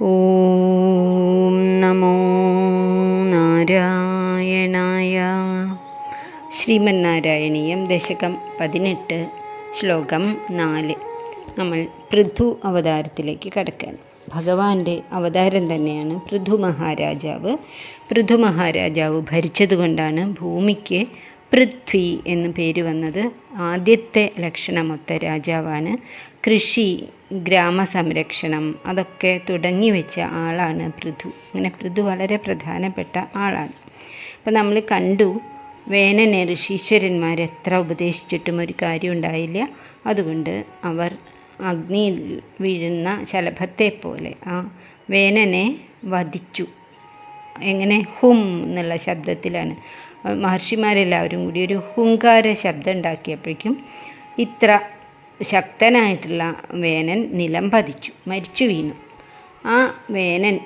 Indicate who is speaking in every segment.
Speaker 1: ഓം നമോ നാരായണായ. ശ്രീമന്നാരായണീയം ദശകം പതിനെട്ട് ശ്ലോകം നാല്. നമ്മൾ പൃഥു അവതാരത്തിലേക്ക് കടക്കാൻ ഭഗവാന്റെ അവതാരം തന്നെയാണ് പൃഥു മഹാരാജാവ്. പൃഥു മഹാരാജാവ് ഭരിച്ചതുകൊണ്ടാണ് ഭൂമിക്ക് പൃഥ്വി എന്ന് പേര് വന്നത്. ആദ്യത്തെ ലക്ഷണമൊത്ത രാജാവാണ് കൃഷി. ഗ്രാമസംരക്ഷണം അതൊക്കെ തുടങ്ങി വെച്ച ആളാണ് പൃഥു. അങ്ങനെ പൃഥു വളരെ പ്രധാനപ്പെട്ട ആളാണ്. അപ്പം നമ്മൾ കണ്ടു വേനനെ ഋഷീശ്വരന്മാർ എത്ര ഉപദേശിച്ചിട്ടും ഒരു കാര്യം ഉണ്ടായില്ല. അതുകൊണ്ട് അവർ അഗ്നിയിൽ വീഴുന്ന ശലഭത്തെ പോലെ ആ വേനനെ വധിച്ചു. എങ്ങനെ? ഹും എന്നുള്ള ശബ്ദത്തിലാണ്. മഹർഷിമാരെല്ലാവരും കൂടി ഒരു ഹുങ്കാര ശബ്ദം ഉണ്ടാക്കിയപ്പോഴേക്കും ഇത്ര ശക്തനായിട്ടുള്ള വേനൻ നിലം പതിച്ചു മരിച്ചു വീണു. ആ വേനൻ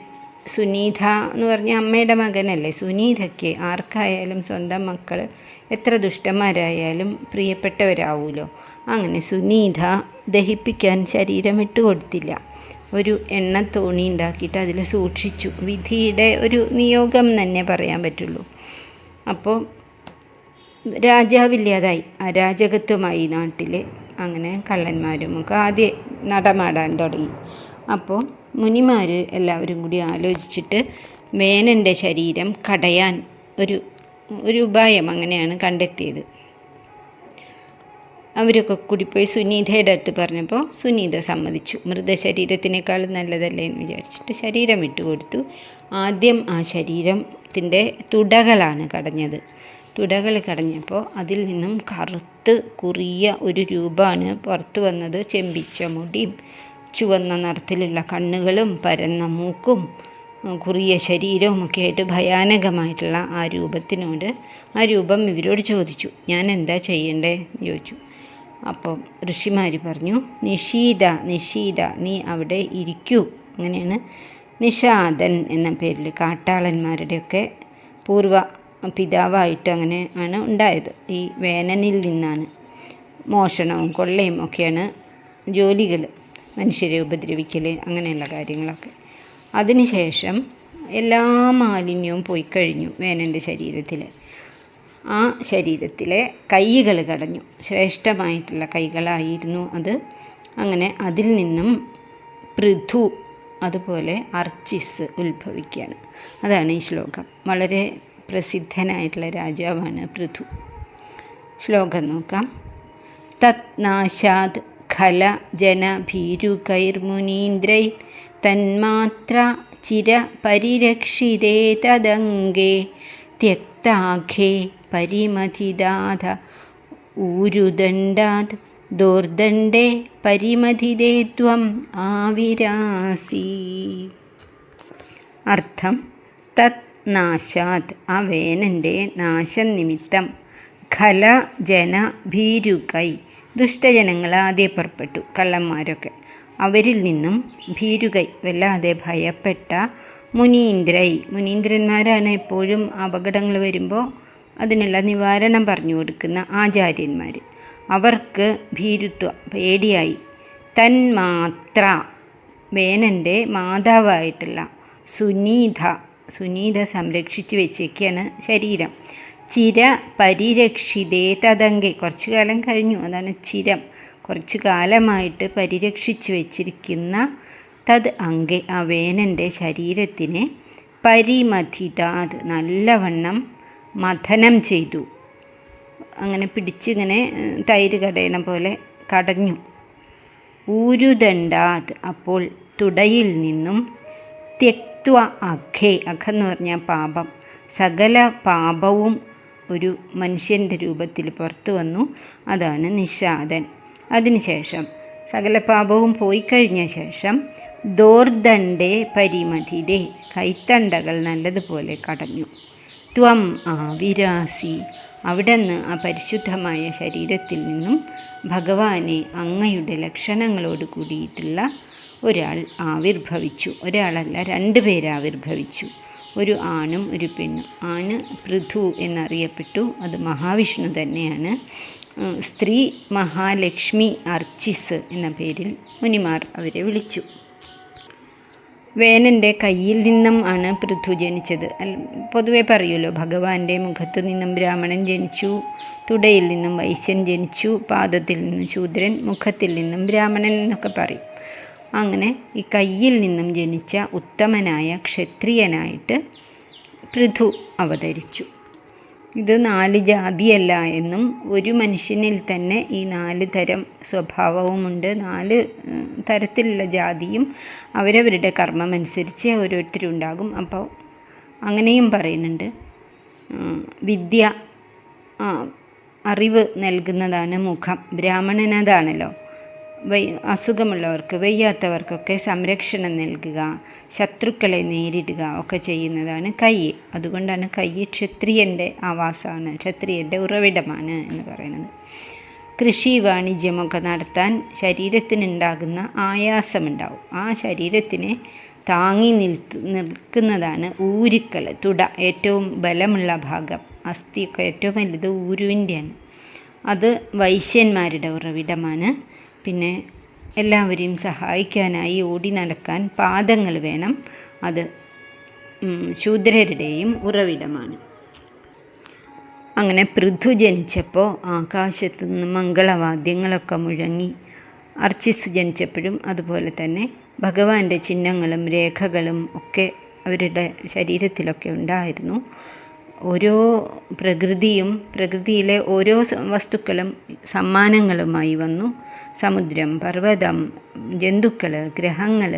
Speaker 1: സുനീത എന്ന് പറഞ്ഞ അമ്മയുടെ മകനല്ലേ? സുനീതയ്ക്ക് ആർക്കായാലും സ്വന്തം മക്കൾ എത്ര ദുഷ്ടന്മാരായാലും പ്രിയപ്പെട്ടവരാവൂലോ? അങ്ങനെ സുനീത ദഹിപ്പിക്കാൻ ശരീരം ഇട്ടുകൊടുത്തില്ല ഒരു എണ്ണ തോണി ഉണ്ടാക്കിയിട്ട് അതിൽ സൂക്ഷിച്ചു. വിധിയുടെ ഒരു നിയോഗം തന്നെ പറയാൻ പറ്റുള്ളൂ. അപ്പോൾ രാജാവില്ലാതായി. അരാജകത്വമായി നാട്ടിൽ അങ്ങനെ കള്ളന്മാരും ഒക്കെ ആദ്യം നടമാടാൻ തുടങ്ങി. അപ്പോൾ മുനിമാർ എല്ലാവരും കൂടി ആലോചിച്ചിട്ട് വേനന്റെ ശരീരം കടയാൻ ഒരു ഒരു ഉപായം അങ്ങനെയാണ് കണ്ടെത്തിയത്. അവരൊക്കെ കൂടി പോയി സുനീതയുടെ അടുത്ത് പറഞ്ഞപ്പോൾ സുനീത സമ്മതിച്ചു. മൃതശരീരത്തിനേക്കാൾ നല്ലതല്ലേ എന്ന് വിചാരിച്ചിട്ട് ശരീരം ഇട്ടുകൊടുത്തു. ആദ്യം ആ ശരീരത്തിന്റെ തുടകളാണ് കടഞ്ഞത്. തുടകൾ കടഞ്ഞപ്പോൾ അതിൽ നിന്നും കറുത്ത് കുറിയ ഒരു രൂപമാണ് പുറത്തു വന്നത്. ചെമ്പിച്ച മുടിയും ചുവന്ന നിറത്തിലുള്ള കണ്ണുകളും പരന്ന മൂക്കും കുറിയ ശരീരവും ഒക്കെ ആയിട്ട് ഭയാനകമായിട്ടുള്ള ആ രൂപത്തിനോട് ആ രൂപം ഇവരോട് ചോദിച്ചു. ഞാൻ എന്താ ചെയ്യണ്ടേ? ചോദിച്ചു. അപ്പം ഋഷിമാർ പറഞ്ഞു നിഷീത നിഷീത നീ അവിടെ ഇരിക്കൂ. അങ്ങനെയാണ് നിഷാദൻ എന്ന പേരിൽ കാട്ടാളന്മാരുടെയൊക്കെ പൂർവ പിതാവായിട്ട് അങ്ങനെ ആണ് ഉണ്ടായത്. ഈ വേനനിൽ നിന്നാണ് മോഷണവും കൊള്ളയും ഒക്കെയാണ് ജോലികൾ മനുഷ്യരെ ഉപദ്രവിക്കൽ അങ്ങനെയുള്ള കാര്യങ്ങളൊക്കെ. അതിനുശേഷം എല്ലാ മാലിന്യവും പോയി കഴിഞ്ഞു വേനന്റെ ശരീരത്തിൽ ആ ശരീരത്തിലെ കൈകൾ കടഞ്ഞു. ശ്രേഷ്ഠമായിട്ടുള്ള കൈകളായിരുന്നു അത്. അങ്ങനെ അതിൽ നിന്നും പൃഥു അതുപോലെ അർച്ചിസ് ഉത്ഭവിക്കുകയാണ്. അതാണ് ഈ ശ്ലോകം. വളരെ പ്രസിദ്ധനായിട്ടുള്ള രാജാവാണ് പൃഥു. ശ്ലോകം നോക്കാം. തത് നാശാത് ഖല ജന ഭീരുകൈർമുനീന്ദ്രൈ തന്മാത്ര ചിര പരിരക്ഷിതേ തദംഗേ ത്യക്താഖേ പരിമതിദാത ഊരുദണ്ഡാത് ദോർദണ്ഡേ പരിമതിദേ ത്വം ആവിരാസി. അർത്ഥം തത് നാശാത്. ആ വേനന്റെ നാശം നിമിത്തം ഖല ജന ഭീരുകൈ. ദുഷ്ടജനങ്ങൾ ആദ്യം പുറപ്പെട്ടു കള്ളന്മാരൊക്കെ. അവരിൽ നിന്നും ഭീരുകൈ. വല്ലാതെ ഭയപ്പെട്ട മുനീന്ദ്രൈ. മുനീന്ദ്രന്മാരാണ് എപ്പോഴും അപകടങ്ങൾ വരുമ്പോൾ അതിനുള്ള നിവാരണം പറഞ്ഞു കൊടുക്കുന്ന ആചാര്യന്മാർ അവർക്ക് ഭീരുത്വ പേടിയായി. തന്മാത്ര. വേനന്റെ മാതാവായിട്ടുള്ള സുനീത സുനീത സംരക്ഷിച്ചു വെച്ചേക്കാണ് ശരീരം. ചിര പരിരക്ഷിതേ തതങ്കെ കുറച്ചു കാലം കഴിഞ്ഞു. അതാണ് ചിരം. കുറച്ചു കാലമായിട്ട് പരിരക്ഷിച്ചു വെച്ചിരിക്കുന്ന തത് അങ്കെ ആ വേനന്റെ ശരീരത്തിനെ പരിമഥിതാത് നല്ലവണ്ണം മഥനം ചെയ്തു. അങ്ങനെ പിടിച്ചിങ്ങനെ തൈര് കടയണ പോലെ കടഞ്ഞു. ഊരുദണ്ടാത് അപ്പോൾ തുടയിൽ നിന്നും ത്യക്വ അഖേ അഖ എന്ന് പറഞ്ഞാൽ പാപം. സകല പാപവും ഒരു മനുഷ്യന്റെ രൂപത്തിൽ പുറത്തു വന്നു. അതാണ് നിഷാദൻ. അതിനുശേഷം സകല പാപവും പോയി കഴിഞ്ഞ ശേഷം ദോർദണ്ഡേ പരിമതിരെ കൈത്തണ്ടകൾ നല്ലതുപോലെ കടഞ്ഞു. ത്വം ആവിരാസി. അവിടെ നിന്ന് ആ പരിശുദ്ധമായ ശരീരത്തിൽ നിന്നും ഭഗവാനെ അങ്ങയുടെ ലക്ഷണങ്ങളോട് കൂടിയിട്ടുള്ള ഒരാൾ ആവിർഭവിച്ചു. ഒരാളല്ല രണ്ട് പേര് ആവിർഭവിച്ചു. ഒരു ആണും ഒരു പെണ്ണും. ആണ് പൃഥു എന്നറിയപ്പെട്ടു. അത് മഹാവിഷ്ണു തന്നെയാണ്. സ്ത്രീ മഹാലക്ഷ്മി അർച്ചിസ് എന്ന പേരിൽ മുനിമാർ അവരെ വിളിച്ചു. വേനന്റെ കയ്യിൽ നിന്നും ആണ് പൃഥു ജനിച്ചത്. പൊതുവെ പറയുമല്ലോ ഭഗവാന്റെ മുഖത്ത് നിന്നും ബ്രാഹ്മണൻ ജനിച്ചു തുടയിൽ നിന്നും വൈശ്യൻ ജനിച്ചു പാദത്തിൽ നിന്നും ശൂദ്രൻ മുഖത്തിൽ നിന്നും ബ്രാഹ്മണൻ എന്നൊക്കെ പറയും. അങ്ങനെ ഈ കയ്യിൽ നിന്നും ജനിച്ച ഉത്തമനായ ക്ഷത്രിയനായിട്ട് പൃഥു അവതരിച്ചു. ഇത് നാല് ജാതിയല്ല എന്നും ഒരു മനുഷ്യനിൽ തന്നെ ഈ നാല് തരം സ്വഭാവവുമുണ്ട്. നാല് തരത്തിലുള്ള ജാതിയും അവരവരുടെ കർമ്മമനുസരിച്ച് ഓരോരുത്തരുണ്ടാകും. അപ്പോൾ അങ്ങനെയും പറയുന്നുണ്ട്. വിദ്യ അറിവ് നൽകുന്നതാണ് മുഖം. ബ്രാഹ്മണനതാണല്ലോ. അസുഖമുള്ളവർക്ക് വയ്യാത്തവർക്കൊക്കെ സംരക്ഷണം നൽകുക ശത്രുക്കളെ നേരിടുക ഒക്കെ ചെയ്യുന്നതാണ് കൈ. അതുകൊണ്ടാണ് കൈ ക്ഷത്രിയന്റെ ആവാസമാണ് ക്ഷത്രിയന്റെ ഉറവിടമാണ് എന്ന് പറയുന്നത്. കൃഷി വാണിജ്യമൊക്കെ നടത്താൻ ശരീരത്തിനുണ്ടാകുന്ന ആയാസമുണ്ടാവും. ആ ശരീരത്തിനെ താങ്ങി നിൽത്ത് നിൽക്കുന്നതാണ് ഊരുക്കൾ തുട. ഏറ്റവും ബലമുള്ള ഭാഗം അസ്ഥിയൊക്കെ ഏറ്റവും വലുത് ഊരുവിന്റെയാണ്. അത് വൈശ്യന്മാരുടെ ഉറവിടമാണ്. പിന്നെ എല്ലാവരെയും സഹായിക്കാനായി ഓടി നടക്കാൻ പാദങ്ങൾ വേണം. അത് ശൂദ്രരുടെയും ഉറവിടമാണ്. അങ്ങനെ പൃഥു ജനിച്ചപ്പോൾ ആകാശത്തു നിന്ന് മംഗളവാദ്യങ്ങളൊക്കെ മുഴങ്ങി. അർച്ചിസ് ജനിച്ചപ്പോഴും അതുപോലെ തന്നെ ഭഗവാന്റെ ചിഹ്നങ്ങളും രേഖകളും ഒക്കെ അവരുടെ ശരീരത്തിലൊക്കെ ഉണ്ടായിരുന്നു. ഓരോ പ്രകൃതിയും പ്രകൃതിയിലെ ഓരോ വസ്തുക്കളും സമ്മാനങ്ങളുമായി വന്നു. സമുദ്രം പർവതം ജന്തുക്കൾ ഗ്രഹങ്ങൾ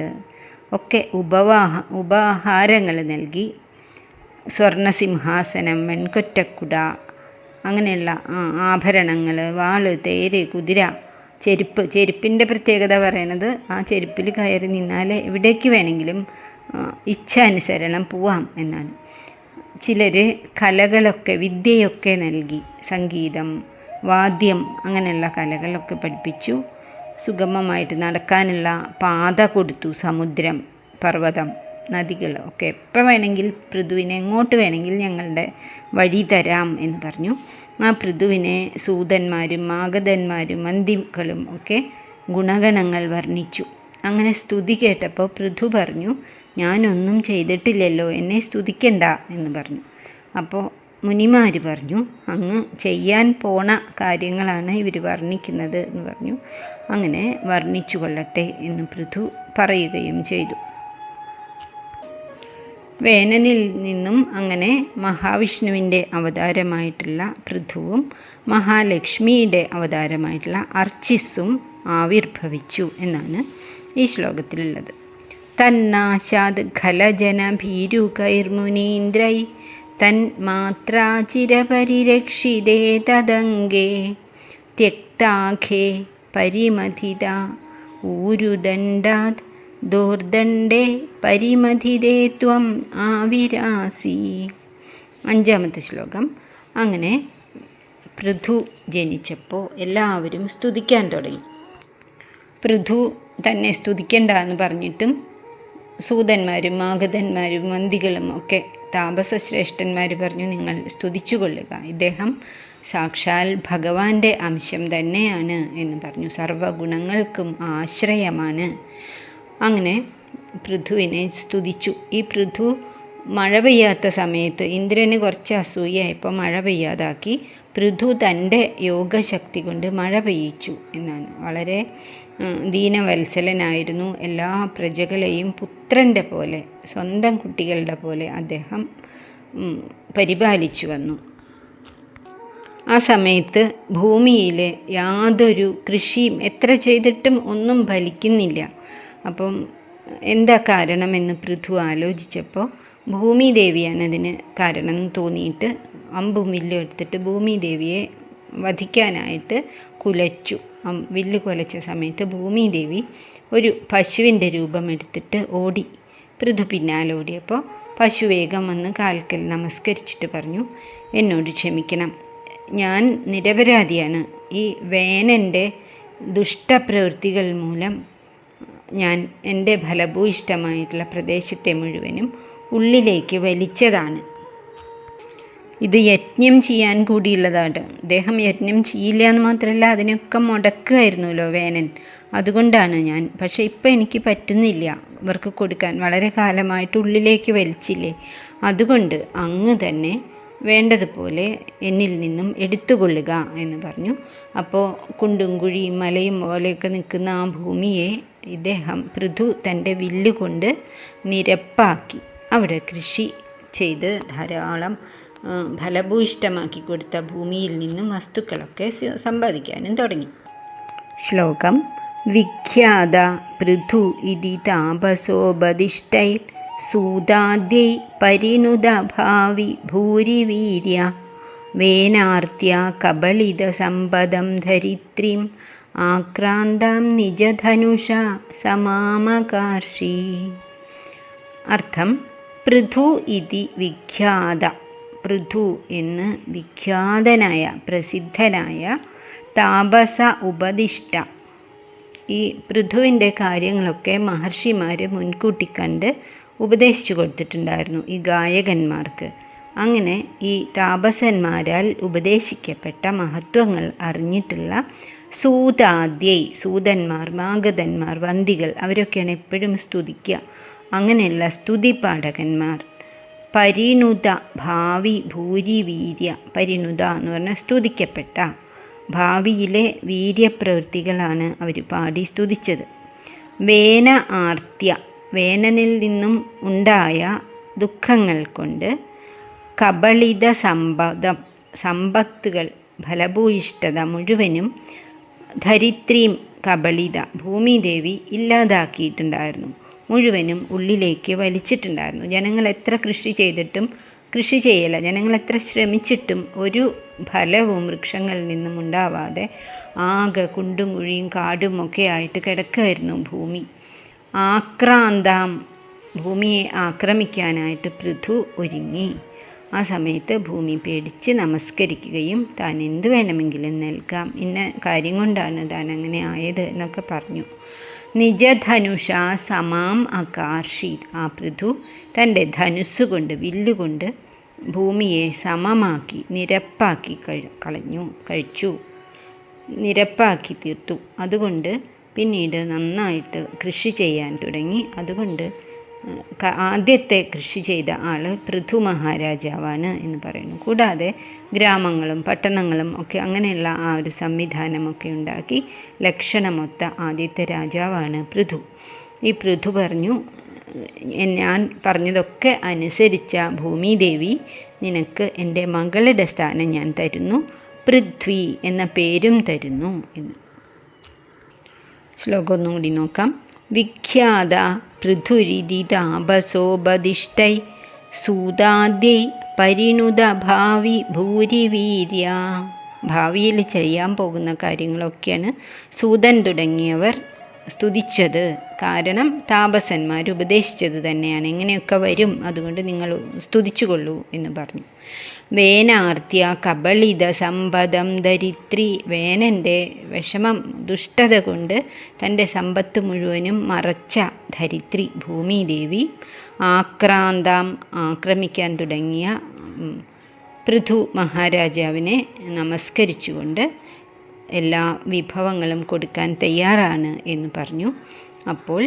Speaker 1: ഒക്കെ ഉപവാഹ ഉപാഹാരങ്ങൾ നൽകി. സ്വർണസിംഹാസനം വെൺകൊറ്റക്കുട അങ്ങനെയുള്ള ആഭരണങ്ങൾ വാൾ തേര് കുതിര ചെരുപ്പ് ചെരുപ്പിന്റെ പ്രത്യേകത പറയണത് ആ ചെരുപ്പിൽ കയറി നിന്നാൽ എവിടേക്ക് വേണമെങ്കിലും ഇച്ഛ ഇച്ഛാനുസരണം പോവാം എന്നാണ്. ചിലർ കലകളൊക്കെ വിദ്യയൊക്കെ നൽകി സംഗീതം വാദ്യം അങ്ങനെയുള്ള കലകളൊക്കെ പഠിപ്പിച്ചു. സുഗമമായിട്ട് നടക്കാനുള്ള പാത കൊടുത്തു സമുദ്രം പർവതം നദികൾ ഒക്കെ. എപ്പോൾ വേണമെങ്കിൽ പൃഥുവിനെ എങ്ങോട്ട് വേണമെങ്കിൽ ഞങ്ങളുടെ വഴി തരാം എന്ന് പറഞ്ഞു. ആ പൃഥുവിനെ സൂതന്മാരും മാഗധന്മാരും മന്ദികളും ഒക്കെ ഗുണഗണങ്ങൾ വർണിച്ചു. അങ്ങനെ സ്തുതി കേട്ടപ്പോൾ പൃഥു പറഞ്ഞു ഞാനൊന്നും ചെയ്തിട്ടില്ലല്ലോ എന്നെ സ്തുതിക്കണ്ട എന്ന് പറഞ്ഞു. അപ്പോൾ മുനിമാർ പറഞ്ഞു അങ്ങ് ചെയ്യാൻ പോണ കാര്യങ്ങളാണ് ഇവർ വർണിക്കുന്നത് എന്ന് പറഞ്ഞു. അങ്ങനെ വർണിച്ചു കൊള്ളട്ടെ എന്ന് പൃഥു പറയുകയും ചെയ്തു. വേനനിൽ നിന്നും അങ്ങനെ മഹാവിഷ്ണുവിന്റെ അവതാരമായിട്ടുള്ള പൃഥുവും മഹാലക്ഷ്മിയുടെ അവതാരമായിട്ടുള്ള അർച്ചിസും ആവിർഭവിച്ചു എന്നാണ് ഈ ശ്ലോകത്തിലുള്ളത്. തന്നാശാത് ഖലജന ഭീരുകൈർമുനീന്ദ്രൈ തന്മാത്രാചിരപരിരക്ഷിതേ തദംഗേ. ത്യക്താഖേ പരിമഥിത ഊരുദണ്ഡാത് ദോർദണ്ഡേ പരിമഥിതേ ത്വം ആവിരാസി. അഞ്ചാമത്തെ ശ്ലോകം. അങ്ങനെ പൃഥു ജനിച്ചപ്പോൾ എല്ലാവരും സ്തുതിക്കാൻ തുടങ്ങി. പൃഥു തന്നെ സ്തുതിക്കണ്ട എന്ന് പറഞ്ഞിട്ടും സൂതന്മാരും മാഗധന്മാരും മന്തികളും ഒക്കെ താപസ ശ്രേഷ്ഠന്മാർ പറഞ്ഞു നിങ്ങൾ സ്തുതിച്ചു കൊള്ളുക ഇദ്ദേഹം സാക്ഷാൽ ഭഗവാന്റെ അംശം തന്നെയാണ് എന്ന് പറഞ്ഞു. സർവഗുണങ്ങൾക്കും ആശ്രയമാണ്. അങ്ങനെ പൃഥുവിനെ സ്തുതിച്ചു. ഈ പൃഥു മഴ പെയ്യാത്ത സമയത്ത് ഇന്ദ്രന് കുറച്ച് അസൂയായപ്പോൾ മഴ പെയ്യാതാക്കി പൃഥു തന്റെ യോഗശക്തി കൊണ്ട് മഴ പെയ്യിച്ചു എന്നാണ്. വളരെ ദീനവത്സലനായിരുന്നു എല്ലാ പ്രജകളെയും പുത്രന്റെ പോലെ സ്വന്തം കുട്ടികളുടെ പോലെ അദ്ദേഹം പരിപാലിച്ചു വന്നു. ആ സമയത്ത് ഭൂമിയിലെ യാതൊരു കൃഷിയും എത്ര ചെയ്തിട്ടും ഒന്നും ഫലിക്കുന്നില്ല. അപ്പം എന്താ കാരണമെന്ന് പൃഥു ആലോചിച്ചപ്പോൾ ഭൂമിദേവിയാണ് അതിന് കാരണം എന്ന് തോന്നിയിട്ട് അമ്പും വില്ലും എടുത്തിട്ട് ഭൂമിദേവിയെ വധിക്കാനായിട്ട് കുലച്ചു. വില്ല് കൊലച്ച സമയത്ത് ഭൂമിദേവി ഒരു പശുവിന്റെ രൂപം എടുത്തിട്ട് ഓടി പൃഥു പിന്നാലെ ഓടിയപ്പോൾ പശു വേഗം വന്ന് കാൽക്കൽ നമസ്കരിച്ചിട്ട് പറഞ്ഞു എന്നോട് ക്ഷമിക്കണം. ഞാൻ നിരപരാധിയാണ്. ഈ വേനന്റെ ദുഷ്ടപ്രവൃത്തികൾ മൂലം ഞാൻ എന്റെ ഫലഭൂയിഷ്ടമായിട്ടുള്ള പ്രദേശത്തെ മുഴുവനും ഉള്ളിലേക്ക് വലിച്ചതാണ്. ഇത് യജ്ഞം ചെയ്യാൻ കൂടിയുള്ളതാണ്. അദ്ദേഹം യജ്ഞം ചെയ്യില്ല എന്ന് മാത്രമല്ല അതിനൊക്കെ മുടക്കുമായിരുന്നല്ലോ വേനൻ. അതുകൊണ്ടാണ് ഞാൻ. പക്ഷേ ഇപ്പം എനിക്ക് പറ്റുന്നില്ല ഇവർക്ക് കൊടുക്കാൻ. വളരെ കാലമായിട്ട് ഉള്ളിലേക്ക് വലിച്ചില്ലേ. അതുകൊണ്ട് അങ്ങ് തന്നെ വേണ്ടതുപോലെ എന്നിൽ നിന്നും എടുത്തുകൊള്ളുക എന്ന് പറഞ്ഞു. അപ്പോൾ കുണ്ടും കുഴിയും മലയും പോലെയൊക്കെ നിൽക്കുന്ന ആ ഭൂമിയെ ഇദ്ദേഹം പൃഥു തന്റെ വില്ലുകൊണ്ട് നിരപ്പാക്കി. അവിടെ കൃഷി ചെയ്ത് ധാരാളം ഫലഭൂയിഷ്ടമാക്കി കൊടുത്ത ഭൂമിയിൽ നിന്നും വസ്തുക്കളൊക്കെ സമ്പാദിക്കാനും തുടങ്ങി. ശ്ലോകം വിഖ്യാത പൃഥു ഇതി താപസോപദിഷ്ടൈ സൂതാദ്യൈ പരിണുത ഭാവി ഭൂരിവീര്യ കബളിത സമ്പദം ധരിത്രീം ആക്രാന്താം നിജധനുഷ സമാമകാർഷി. അർത്ഥം പൃഥു ഇതി വിഖ്യാത. പൃഥു എന്ന് വിഖ്യാതനായ പ്രസിദ്ധനായ താപസ ഉപദിഷ്ട. ഈ പൃഥുവിന്റെ കാര്യങ്ങളൊക്കെ മഹർഷിമാർ മുൻകൂട്ടി കണ്ട് ഉപദേശിച്ചു കൊടുത്തിട്ടുണ്ടായിരുന്നു ഈ ഗായകന്മാർക്ക്. അങ്ങനെ ഈ താപസന്മാരാൽ ഉപദേശിക്കപ്പെട്ട മഹത്വങ്ങൾ അറിഞ്ഞിട്ടുള്ള സൂതാദ്യൈ സൂതന്മാർ മാഗതന്മാർ വന്തികൾ അവരൊക്കെയാണ് എപ്പോഴും സ്തുതിക്കുക. അങ്ങനെയുള്ള സ്തുതി പാഠകന്മാർ പരിണുത ഭാവി ഭൂരി വീര്യ പരിണുത എന്ന് പറഞ്ഞാൽ സ്തുതിക്കപ്പെട്ട ഭാവിയിലെ വീര്യപ്രവൃത്തികളാണ് അവർ പാടി സ്തുതിച്ചത്. വേന ആർത്യ വേനനിൽ നിന്നും ഉണ്ടായ ദുഃഖങ്ങൾ കൊണ്ട് കബളിത സമ്പദം സമ്പത്തുകൾ ഫലഭൂയിഷ്ഠത മുഴുവനും ധരിത്രീം കബളിത ഭൂമിദേവി ഇല്ലാതാക്കിയിട്ടുണ്ടായിരുന്നു. മുഴുവനും ഉള്ളിലേക്ക് വലിച്ചിട്ടുണ്ടായിരുന്നു. ജനങ്ങൾ എത്ര കൃഷി ചെയ്തിട്ടും കൃഷി ചെയ്യല. ജനങ്ങൾ എത്ര ശ്രമിച്ചിട്ടും ഒരു ഫലവും വൃക്ഷങ്ങളിൽ നിന്നും ഉണ്ടാവാതെ ആകെ കുണ്ടും കുഴിയും കാടും ഒക്കെ ആയിട്ട് കിടക്കുമായിരുന്നു ഭൂമി. ആക്രാന്താം ഭൂമിയെ ആക്രമിക്കാനായിട്ട് പൃഥു ഒരുങ്ങി. ആ സമയത്ത് ഭൂമി പേടിച്ച് നമസ്കരിക്കുകയും താൻ എന്ത് വേണമെങ്കിലും നൽകാം. ഇന്ന കാര്യം കൊണ്ടാണ് താൻ അങ്ങനെ ആയത് എന്നൊക്കെ പറഞ്ഞു. നിജധനുഷ സമാം അകാർഷീത് ആ പൃഥു തന്റെ ധനുസ്സുകൊണ്ട് വില്ലുകൊണ്ട് ഭൂമിയെ സമമാക്കി നിരപ്പാക്കി കളഞ്ഞു കഴിച്ചു. നിരപ്പാക്കി തീർത്തു. അതുകൊണ്ട് പിന്നീട് നന്നായിട്ട് കൃഷി ചെയ്യാൻ തുടങ്ങി. അതുകൊണ്ട് ആദ്യത്തെ കൃഷി ചെയ്ത ആൾ പൃഥു മഹാരാജാവാണ് എന്ന് പറയുന്നു. കൂടാതെ ഗ്രാമങ്ങളും പട്ടണങ്ങളും ഒക്കെ അങ്ങനെയുള്ള ആ ഒരു സംവിധാനമൊക്കെ ഉണ്ടാക്കി ലക്ഷണമൊത്ത ആദ്യത്തെ രാജാവാണ് പൃഥു. ഈ പൃഥു പറഞ്ഞു ഞാൻ പറഞ്ഞതൊക്കെ അനുസരിച്ച ഭൂമിദേവി നിനക്ക് എന്റെ മകളുടെ സ്ഥാനം ഞാൻ തരുന്നു പൃഥ്വി എന്ന പേരും തരുന്നു എന്ന്. ശ്ലോകം ഒന്നും കൂടി നോക്കാം. വിഖ്യാത പൃഥുരിതി സൂതാദ്യൈ പരിണുത ഭാവി ഭൂരിവീര്യ. ഭാവിയിൽ ചെയ്യാൻ പോകുന്ന കാര്യങ്ങളൊക്കെയാണ് സൂതൻ തുടങ്ങിയവർ. സ്തുതിച്ചത്. കാരണം താപസന്മാർ ഉപദേശിച്ചത് തന്നെയാണ്. എങ്ങനെയൊക്കെ വരും അതുകൊണ്ട് നിങ്ങൾ സ്തുതിച്ചുകൊള്ളൂ എന്ന് പറഞ്ഞു. വേനാർത്തിയ കബളിത സമ്പദം ധരിത്രി വേനന്റെ വിഷമം ദുഷ്ടത കൊണ്ട് തന്റെ സമ്പത്ത് മുഴുവനും മറച്ച ധരിത്രി ഭൂമിദേവി ആക്രാന്താം ആക്രമിക്കാൻ തുടങ്ങിയ പൃഥു മഹാരാജാവിനെ നമസ്കരിച്ചുകൊണ്ട് എല്ലാ വിഭവങ്ങളും കൊടുക്കാൻ തയ്യാറാണ് എന്ന് പറഞ്ഞു. അപ്പോൾ